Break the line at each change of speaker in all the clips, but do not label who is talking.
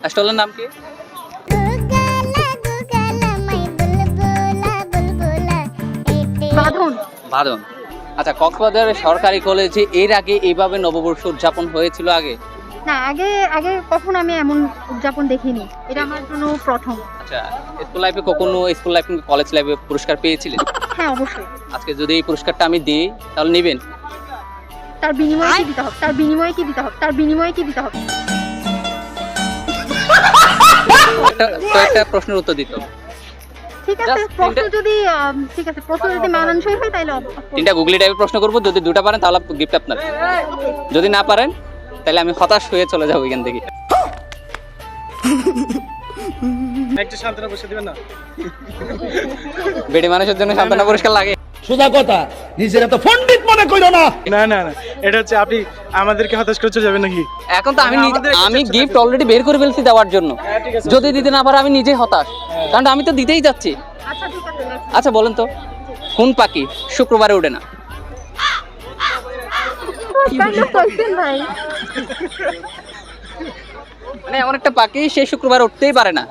স্টলের নাম কি? বাদন আচ্ছা কক্সবাজারের সরকারি কলেজে এর আগে এইভাবে নববর্ষ উদযাপন হয়েছিল আগে?
না আগে আগে কখন আমি এমন উদযাপন দেখিনি। এটা আমার জন্য প্রথম।
আচ্ছা স্কুল লাইফে কখনো স্কুল লাইফ কলেজ লাইফে পুরস্কার পেয়েছিলেন
হ্যাঁ অবশ্যই।
আজকে যদি এই পুরস্কারটা আমি দিই তাহলে নেবেন?
তার বিনিময়ে কি দিতে হবে? তার বিনিময়ে কি দিতে হবে? তার বিনিময়ে কি দিতে হবে?
একটা প্রশ্নের উত্তর দিত।
ঠিক আছে প্রশ্ন যদি ঠিক আছে প্রশ্ন যদি মানানসই হয় তাহলে of- of course।
তিনটা গুগলি টাইপের প্রশ্ন করব যদি দুটা পারেন তাহলে গিফট আপনার। যদি না পারেন তাহলে আমি হতাশ হয়ে চলে যাব এখান থেকে।
একটা সান্ত্বনা বসে দিবেন না?
বেডি মানুষের জন্য সান্ত্বনা পুরস্কার লাগে।
সোজা কথা নিজের এত পণ্ডিত মনে করো না।
না না না এটা হচ্ছে আপনি আমাদেরকে হতাশ করে চলে যাবেন নাকি?
এখন তো আমি আমি গিফট অলরেডি বের করে ফেলছি দেওয়ার জন্য।
হ্যাঁ, ঠিক আছে।
যদি দিতে না পারে আমি নিজেই হতাশ। কারণ আমি তো দিতেই যাচ্ছি।
আচ্ছা।
আচ্ছা বলেন তো কোন পাখি শুক্রবারে ওঠে না? মানে এমন একটা পাখি সেই শুক্রবার উঠতেই পারে না।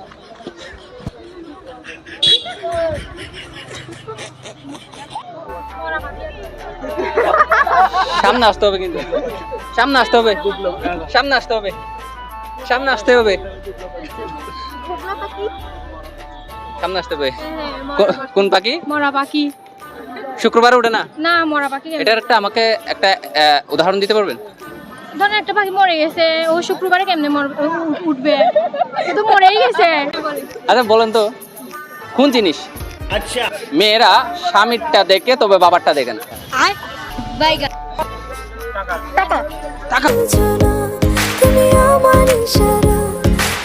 সামনে আসতে হবে কিন্তু। সামনে আসতে হবে। সামনে আসতে হবে। সামনে আসতে হবে। সামনে আসতে হবে। কোন পাখি?
মরা পাখি।
শুক্রবারে ওঠে না?
না মরা পাখি?
এটার একটা আমাকে একটা উদাহরণ দিতে পারবেন?
ধরেন একটা পাখি মরে গেছে ও শুক্রবারে কেমনে উঠবে? তো মরেই গেছে।
আচ্ছা বলেন তো। কোন জিনিস?
আচ্ছা
মেয়েরা স্বামীরটা দেখে তবে বাবারটা দেখে না
টাকা
টাকা
তুমি আমার ইশারা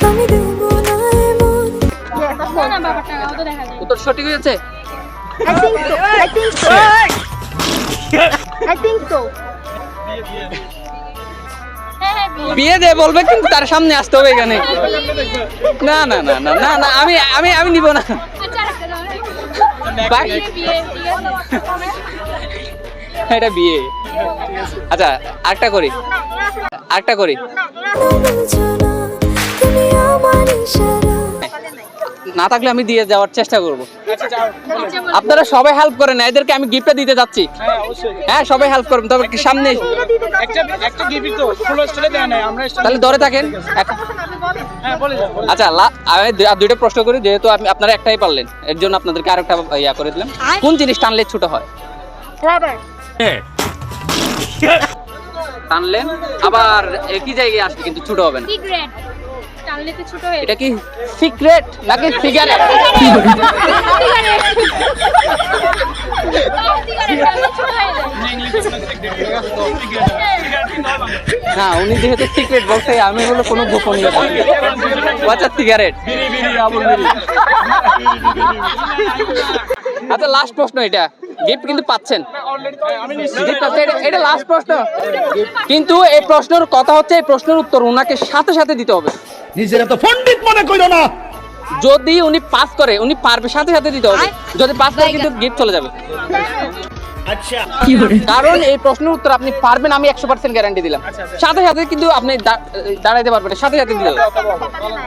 আমি দেব না এমন
না
course.
বাবার টাকা ও তো দেখা যায়
উত্তর সঠিক হয়েছে
I think so. I think so. I think so.
হ্যাঁ হ্যাঁ বিয়ে।
বিয়ে দিয়ে বলবে কিন্তু তার সামনে আসতে হবে এখানে না না না না না না আমি আমি আমি নিব না এটা বিয়ে। আচ্ছা আরেকটা করি। আরেকটা করি।
না
থাকলে আমি দিয়ে যাওয়ার চেষ্টা করব। আপনারা সবাই হেল্প করেন এদেরকে আমি গিফটটা দিতে যাচ্ছি।
হ্যাঁ
হ্যাঁ সবাই হেল্প করবেন তবে কি সামনে
একটা একটা গিফট তো ফুল স্টলে দেয় না আমরা
তাহলে ধরে থাকেন।
হ্যাঁ।
আচ্ছা লা- আমি দুইটা প্রশ্ন করি যেহেতু আপনি আপনারা একটাই পারলেন এর জন্য আপনাদেরকে আরেকটা ইয়া করে দিলাম কোন জিনিস টানলে ছোট হয় টানলেন আবার একই জায়গায় আসবে কিন্তু ছোট হবে না
হয়ে
এটা কি সিক্রেট নাকি সিগারেট না উনি যেহেতু সিক্রেট বলছে আমি বলে কোনো গোপনীয়তা। আচ্ছা সিগারেট আচ্ছা লাস্ট প্রশ্ন এটা। গিফট কিন্তু পাচ্ছেন। এটা- এটা লাস্ট প্রশ্ন। কিন্তু এই প্রশ্নের কথা হচ্ছে এই প্রশ্নের উত্তর ওনাকে সাথে সাথে দিতে হবে।
নিজের এত পণ্ডিত মনে করো না।
যদি উনি পাস করে উনি পারবে সাথে সাথে দিতে হবে। যদি পাস করে কিন্তু গিফট চলে যাবে।
আচ্ছা।
কারণ এই প্রশ্নের উত্তর আপনি পারবেন আমি একশো পার্সেন্ট গ্যারান্টি দিলাম। সাথে সাথে কিন্তু আপনি দাঁড়াইতে পারবেন সাথে সাথে দিতে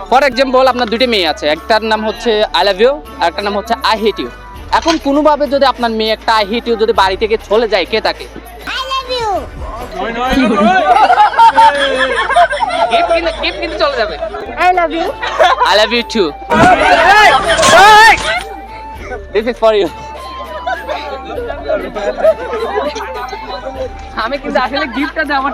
ফর এক্সাম্পল আপনার দুইটা মেয়ে আছে একটার নাম হচ্ছে আই লাভ ইউ আর একটার নাম হচ্ছে আই হেট ইউ এখন কোনোভাবে যদি আপনার মেয়ে একটা আই হেট ইউ যদি বাড়ি থেকে চলে যায় কে তাকে? চলে যাবে।
I love you.
I love you too this is for you আমি কিন্তু আসলে গিফটটা দেওয়ার